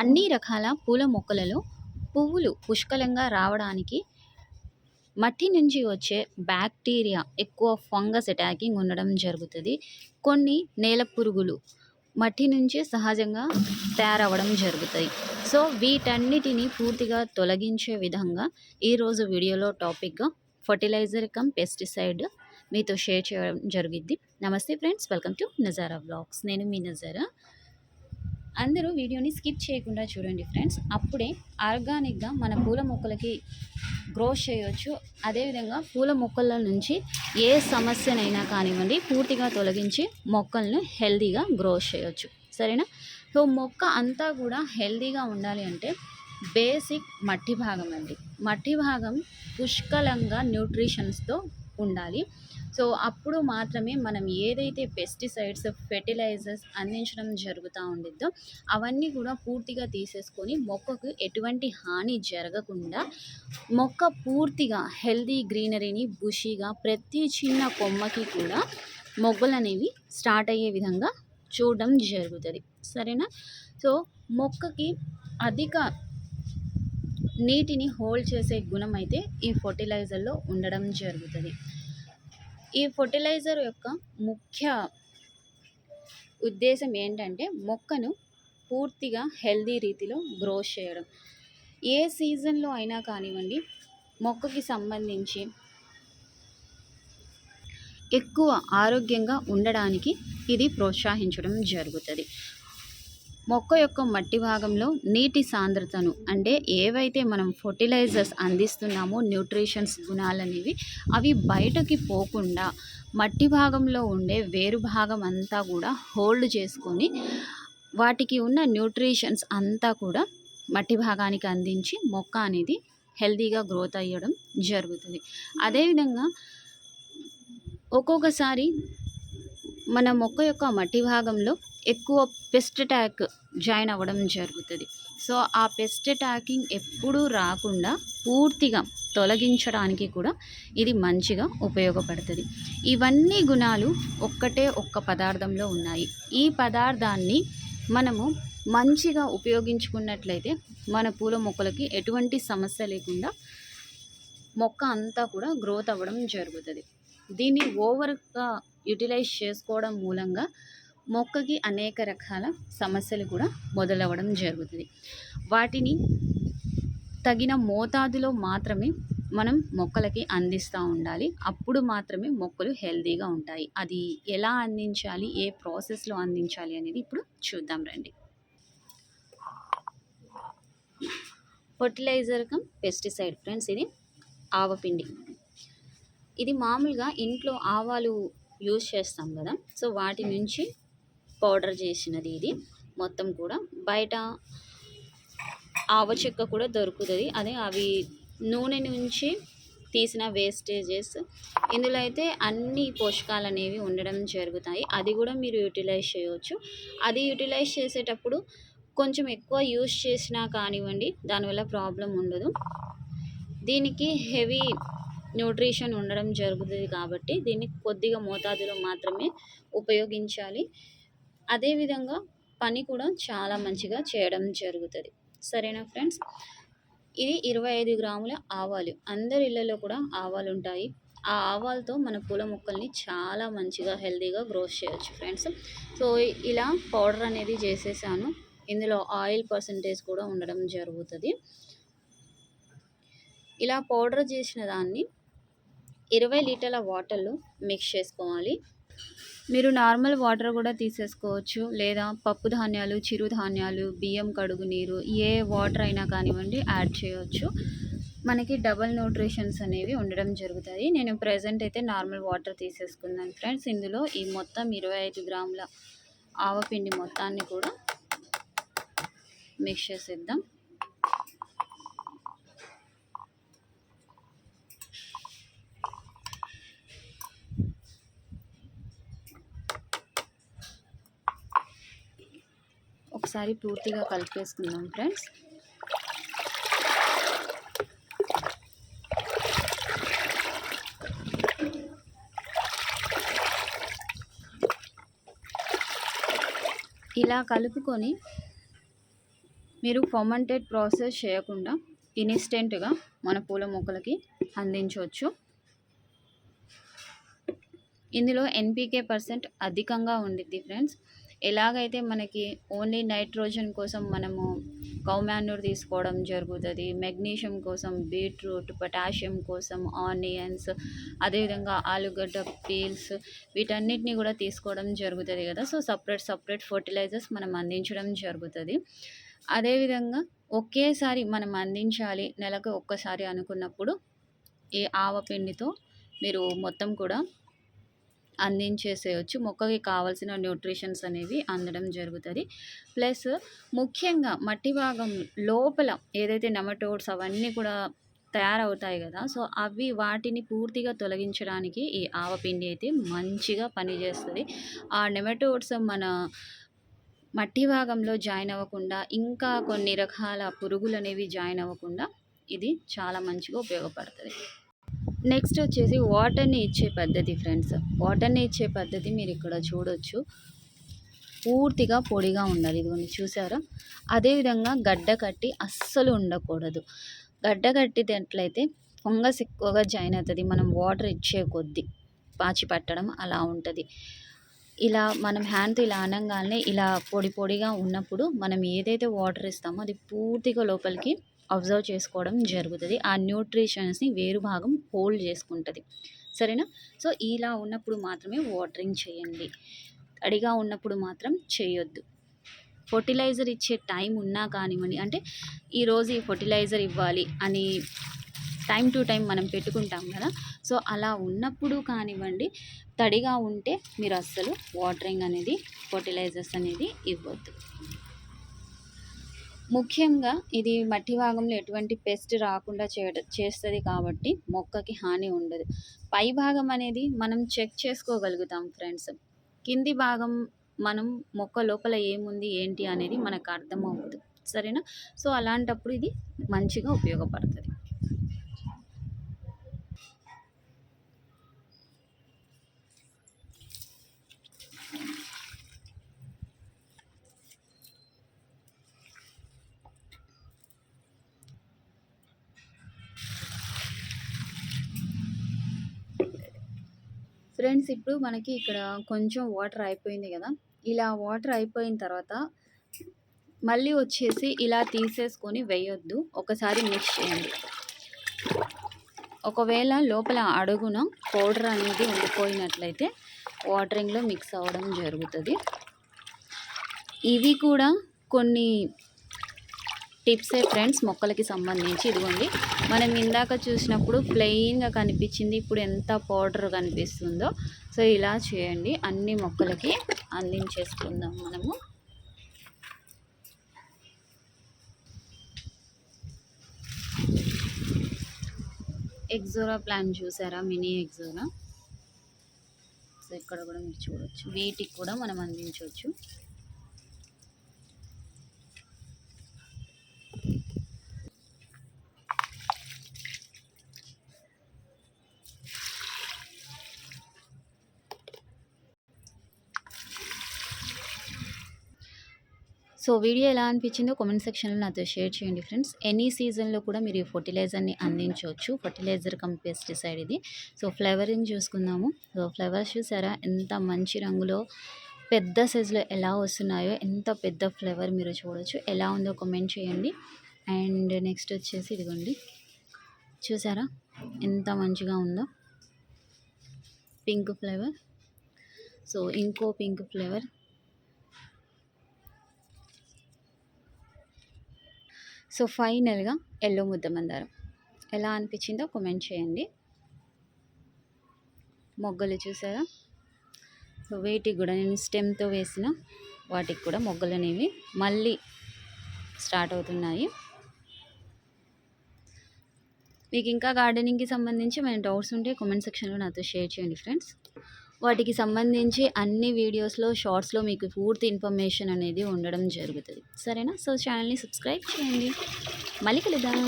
అన్ని రకాల పూల మొక్కలలో పువ్వులు పుష్కలంగా రావడానికి మట్టి నుంచి వచ్చే బ్యాక్టీరియా ఎక్కువ ఫంగస్ అటాకింగ్ ఉండడం జరుగుతుంది. కొన్ని నేల పురుగులు మట్టి నుంచి సహజంగా తయారవ్వడం జరుగుతాయి సో వీటన్నిటిని పూర్తిగా తొలగించే విధంగా ఈరోజు వీడియోలో టాపిక్గా ఫర్టిలైజర్ కమ్ పెస్టిసైడ్ మీతో షేర్ చేయడం జరిగిద్ది. నమస్తే friends welcome to Nazara vlogs నేను మీ నజారా. అందరూ వీడియోని స్కిప్ చేయకుండా చూడండి ఫ్రెండ్స్. అప్పుడే ఆర్గానిక్గా మన పూల మొక్కలకి గ్రో చేయొచ్చు. అదేవిధంగా పూల మొక్కల నుంచి ఏ సమస్యనైనా కానివ్వండి పూర్తిగా తొలగించి మొక్కలను హెల్దీగా గ్రో చేయొచ్చు. సరేనా? సో మొక్క అంతా కూడా హెల్దీగా ఉండాలి అంటే బేసిక్ మట్టి భాగం అండి. మట్టి భాగం పుష్కలంగా న్యూట్రిషన్స్తో ఉండాలి. సో అప్పుడు మాత్రమే మనం ఏదైతే పెస్టిసైడ్స్ ఫెర్టిలైజర్స్ అందించడం జరుగుతూ ఉండిద్దో అవన్నీ కూడా పూర్తిగా తీసేసుకొని మొక్కకు ఎటువంటి హాని జరగకుండా మొక్క పూర్తిగా హెల్దీ గ్రీనరీని బుషీగా ప్రతి చిన్న కొమ్మకి కూడా మొగ్గలు అనేవి స్టార్ట్ అయ్యే విధంగా చూడడం జరుగుతుంది. సరేనా? సో మొక్కకి అధిక నీటిని హోల్డ్ చేసే గుణం అయితే ఈ ఫర్టిలైజర్లో ఉండడం జరుగుతుంది. ఈ ఫర్టిలైజర్ యొక్క ముఖ్య ఉద్దేశం ఏంటంటే మొక్కను పూర్తిగా హెల్దీ రీతిలో గ్రో చేయడం. ఏ సీజన్లో అయినా కానివ్వండి మొక్కకి సంబంధించి ఎక్కువ ఆరోగ్యంగా ఉండడానికి ఇది ప్రోత్సహించడం జరుగుతుంది. మొక్క యొక్క మట్టి భాగంలో నీటి సాంద్రతను అంటే ఏవైతే మనం ఫర్టిలైజర్స్ అందిస్తున్నామో న్యూట్రిషన్స్ గుణాలనేవి అవి బయటకి పోకుండా మట్టి భాగంలో ఉండే వేరు భాగం అంతా కూడా హోల్డ్ చేసుకొని వాటికి ఉన్న న్యూట్రిషన్స్ అంతా కూడా మట్టి భాగానికి అందించి మొక్క అనేది హెల్తీగా గ్రోత్ అయ్యడం జరుగుతుంది. అదేవిధంగా ఒక్కొక్కసారి మన మొక్క యొక్క మట్టి భాగంలో ఎక్కువ పెస్ట్ అటాక్ జాయిన్ అవ్వడం జరుగుతుంది. సో ఆ పెస్ట్ అటాకింగ్ ఎప్పుడూ రాకుండా పూర్తిగా తొలగించడానికి కూడా ఇది మంచిగా ఉపయోగపడుతుంది. ఇవన్నీ గుణాలు ఒక్కటే ఒక్క పదార్థంలో ఉన్నాయి. ఈ పదార్థాన్ని మనము మంచిగా ఉపయోగించుకున్నట్లయితే మన పూల మొక్కలకి ఎటువంటి సమస్య లేకుండా మొక్క అంతా కూడా గ్రోత్ అవ్వడం జరుగుతుంది. దీన్ని ఓవర్గా యూటిలైజ్ చేసుకోవడం మూలంగా మొక్కకి అనేక రకాల సమస్యలు కూడా మొదలవ్వడం జరుగుతుంది. వాటిని తగిన మోతాదులో మాత్రమే మనం మొక్కలకి అందిస్తూ ఉండాలి. అప్పుడు మాత్రమే మొక్కలు హెల్తీగా ఉంటాయి. అది ఎలా అందించాలి? ఏ ప్రాసెస్లో అందించాలి అనేది ఇప్పుడు చూద్దాం రండి. ఫర్టిలైజర్ కమ్ పెస్టిసైడ్ ఫ్రెండ్స్ ఇది ఆవపిండి. ఇది మామూలుగా ఇంట్లో ఆవాలు యూజ్ చేస్తాం కదా. సో వాటి నుంచి పౌడర్ చేసినది ఇది. మొత్తం కూడా బయట ఆవ చెక్క కూడా దొరుకుతుంది. అదే అవి నూనె నుంచి తీసిన వేస్టేజెస్. ఇందులో అయితే అన్ని పోషకాలు అనేవి ఉండడం జరుగుతాయి. అది కూడా మీరు యూటిలైజ్ చేయవచ్చు అది యూటిలైజ్ చేసేటప్పుడు కొంచెం ఎక్కువ యూజ్ చేసినా కానివ్వండి దానివల్ల ప్రాబ్లం ఉండదు. దీనికి హెవీ న్యూట్రిషన్ ఉండడం జరుగుతుంది కాబట్టి దీన్ని కొద్దిగా మోతాదులో మాత్రమే ఉపయోగించాలి. అదేవిధంగా పని కూడా చాలా మంచిగా చేయడం జరుగుతుంది. సరేనా ఫ్రెండ్స్? ఇది ఇరవై ఐదు గ్రాముల ఆవాలు. అందరి ఇళ్ళలో కూడా ఆవాలు ఉంటాయి. ఆ ఆవాలతో మన పూల మొక్కల్ని చాలా మంచిగా హెల్తీగా గ్రో చేయొచ్చు ఫ్రెండ్స్. సో ఇలా పౌడర్ అనేది చేసేసాను. ఇందులో ఆయిల్ పర్సంటేజ్ కూడా ఉండడం జరుగుతుంది. ఇలా పౌడర్ చేసిన దాన్ని ఇరవై లీటర్ల వాటర్లో మిక్స్ చేసుకోవాలి. మీరు నార్మల్ వాటర్ కూడా తీసేసుకోవచ్చు. లేదా పప్పు ధాన్యాలు చిరుధాన్యాలు బియ్యం కడుగు నీరు ఏ వాటర్ అయినా కానివ్వండి యాడ్ చేయవచ్చు మనకి డబల్ న్యూట్రిషన్స్ అనేవి ఉండడం జరుగుతుంది నేను ప్రజెంట్ అయితే నార్మల్ వాటర్ తీసేసుకున్నాను ఫ్రెండ్స్. ఇందులో ఈ మొత్తం ఇరవై ఐదు గ్రాముల ఆవపిండి మొత్తాన్ని కూడా మిక్స్ చేసేద్దాం. ఒకసారి పూర్తిగా కలిపేసుకుందాం ఫ్రెండ్స్. ఇలా కలుపుకొని మీరు ఫర్మంటెడ్ ప్రాసెస్ చేయకుండా ఇన్స్టెంట్గా మన పూల మొక్కలకి అందించవచ్చు. ఇందులో ఎన్పికే పర్సెంట్ అధికంగా ఉండిద్ది ఫ్రెండ్స్. ఎలాగైతే మనకి ఓన్లీ నైట్రోజన్ కోసం మనము కౌమాన్యూర్ తీసుకోవడం జరుగుతుంది మెగ్నీషియం కోసం బీట్రూట్ పొటాషియం కోసం ఆనియన్స్ అదేవిధంగా ఆలుగడ్డ పీల్స్ వీటన్నిటిని కూడా తీసుకోవడం జరుగుతుంది కదా. సో సపరేట్ సపరేట్ ఫర్టిలైజర్స్ మనం అందించడం జరుగుతుంది. అదేవిధంగా ఒకేసారి మనం అందించాలి నెలకు ఒక్కసారి అనుకున్నప్పుడు ఈ ఆవపిండితో మీరు మొత్తం కూడా అందించేసేయచ్చు. మొక్కకి కావాల్సిన న్యూట్రిషన్స్ అనేవి అందడం జరుగుతుంది. ప్లస్ ముఖ్యంగా మట్టి భాగం లోపల ఏదైతే నెమటోడ్స్ అవన్నీ కూడా తయారవుతాయి కదా సో అవి వాటిని పూర్తిగా తొలగించడానికి ఈ ఆవపిండి అయితే మంచిగా పనిచేస్తుంది. ఆ నెమటోడ్స్ మన మట్టి భాగంలో జాయిన్ అవ్వకుండా ఇంకా కొన్ని రకాల పురుగులు అనేవి జాయిన్ అవ్వకుండా ఇది చాలా మంచిగా ఉపయోగపడుతుంది. నెక్స్ట్ వచ్చేసి వాటర్ని ఇచ్చే పద్ధతి ఫ్రెండ్స్. వాటర్ని ఇచ్చే పద్ధతి మీరు ఇక్కడ చూడొచ్చు. పూర్తిగా పొడిగా ఉండాలి ఇదిగోండి చూసారా? అదేవిధంగా గడ్డ కట్టి అస్సలు ఉండకూడదు. గడ్డ కట్టినట్లయితే ఫంగస్ ఎక్కువగా జాయిన్ అవుతుంది. మనం వాటర్ ఇచ్చే కొద్దీ పాచి పట్టడం అలా ఉంటుంది. ఇలా మనం హ్యాండ్తో ఇలా అనగానే ఇలా పొడి పొడిగా ఉన్నప్పుడు మనం ఏదైతే వాటర్ ఇస్తామో అది పూర్తిగా లోపలికి అబ్జర్వ్ చేసుకోవడం జరుగుతుంది. ఆ న్యూట్రిషన్స్ని వేరు భాగం హోల్డ్ చేసుకుంటుంది. సరేనా? సో ఇలా ఉన్నప్పుడు మాత్రమే వాటరింగ్ చేయండి. తడిగా ఉన్నప్పుడు మాత్రం చేయొద్దు. ఫర్టిలైజర్ ఇచ్చే టైం ఉన్నా కానివ్వండి అంటే ఈరోజు ఈ ఫర్టిలైజర్ ఇవ్వాలి అని టైం టు టైం మనం పెట్టుకుంటాం కదా. సో అలా ఉన్నప్పుడు కానివ్వండి తడిగా ఉంటే మీరు అస్సలు వాటరింగ్ అనేది ఫర్టిలైజర్స్ అనేది ఇవ్వద్దు. ముఖ్యంగా ఇది మట్టి భాగంలో ఎటువంటి పెస్ట్ రాకుండా చేయడం చేస్తుంది కాబట్టి మొక్కకి హాని ఉండదు. పై భాగం అనేది మనం చెక్ చేసుకోగలుగుతాం ఫ్రెండ్స్ కింది భాగం మనం మొక్క లోపల ఏముంది ఏంటి అనేది మనకు అర్థం అవ్వదు సరేనా? సో అలాంటప్పుడు ఇది మంచిగా ఉపయోగపడుతుంది. ఫ్రెండ్స్ ఇప్పుడు మనకి ఇక్కడ కొంచెం వాటర్ అయిపోయింది కదా. ఇలా వాటర్ అయిపోయిన తర్వాత మళ్ళీ వచ్చేసి ఇలా తీసేసుకొని వేయొద్దు. ఒకసారి మిక్స్ చేయండి. ఒకవేళ లోపల అడుగున పౌడర్ అనేది ఉండిపోయినట్లయితే వాటరింగ్లో మిక్స్ అవ్వడం జరుగుతుంది. ఇవి కూడా కొన్ని టిప్సే ఫ్రెండ్స్ మొక్కలకి సంబంధించి. ఇదిగోండి మనం ఇందాక చూసినప్పుడు ప్లెయిన్గా కనిపించింది ఇప్పుడు ఎంత పౌడర్ కనిపిస్తుందో. సో ఇలా చేయండి అన్ని మొక్కలకి అందించేసుకుందాం మనము. ఎగ్జోరా ప్లాన్ చూసారా? మినీ ఎగ్జోరా సో ఇక్కడ కూడా మీరు చూడవచ్చు వీటికి కూడా మనం అందించవచ్చు. సో వీడియో ఎలా అనిపించిందో కామెంట్ సెక్షన్లో నాతో షేర్ చేయండి ఫ్రెండ్స్. ఎనీ సీజన్లో కూడా మీరు ఈ ఫర్టిలైజర్ని అందించవచ్చు. ఫర్టిలైజర్ కమ్ పెస్టిసైడ్ ఇది. సో ఫ్లేవరింగ్ చూసుకుందాము. సో ఫ్లేవర్స్ చూసారా? ఎంత మంచి రంగులో పెద్ద సైజులో ఎలా వస్తున్నాయో ఎంత పెద్ద ఫ్లేవర్ మీరు చూడొచ్చు. ఎలా ఉందో కామెంట్ చేయండి. అండ్ నెక్స్ట్ వచ్చేసి ఇదిగోండి. చూసారా? ఎంత మంచిగా ఉందో. Pink flower. సో ఇంకో పింక్ ఫ్లేవర్. సో ఫైనల్గా ఎల్లో ముద్ద మందారం. ఎలా అనిపించిందో కామెంట్ చేయండి. మొగ్గలు చూసారా? సో వీటికి కూడా నేను స్టెమ్తో వేసిన వాటికి కూడా మొగ్గలు అనేవి మళ్ళీ స్టార్ట్ అవుతున్నాయి. మీకు ఇంకా గార్డెనింగ్కి సంబంధించి మన డౌట్స్ ఉంటే కామెంట్ సెక్షన్లో నాతో షేర్ చేయండి ఫ్రెండ్స్. వాటికి సంబంధించి అన్ని వీడియోస్లో షార్ట్స్లో మీకు పూర్తి ఇన్ఫర్మేషన్ అనేది ఉండడం జరుగుతుంది. సరేనా? సో ఛానల్ని సబ్స్క్రైబ్ చేయండి. మళ్ళీ కలుద్దాం.